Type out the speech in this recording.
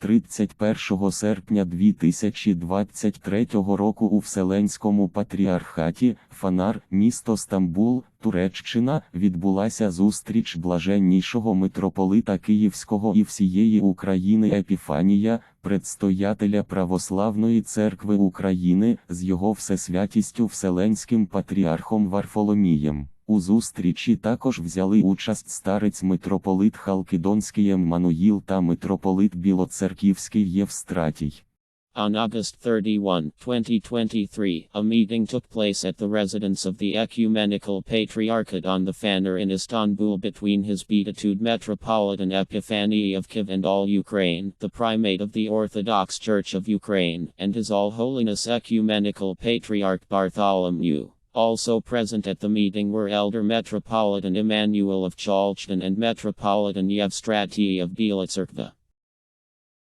31 серпня 2023 року у Вселенському патріархаті Фанар, місто Стамбул, Туреччина, відбулася зустріч блаженнішого митрополита Київського і всієї України Епіфанія, предстоятеля Православної церкви України з його всесвятістю Вселенським патріархом Варфоломієм. У зустрічі також взяли участь старець митрополит Халкидонський Еммануїл та митрополит Білоцерківський Євстратій. On August 31, 2023, a meeting took place at the residence of the Ecumenical Patriarchate on the Fanner in Istanbul between His Beatitude Metropolitan Epiphany of Kiev and all Ukraine, the primate of the Orthodox Church of Ukraine, and His All Holiness Ecumenical Patriarch Bartholomew. Also present at the meeting were Elder Metropolitan Emmanuel of Chalchton and Metropolitan Yevstrati of Bila Tsarkva.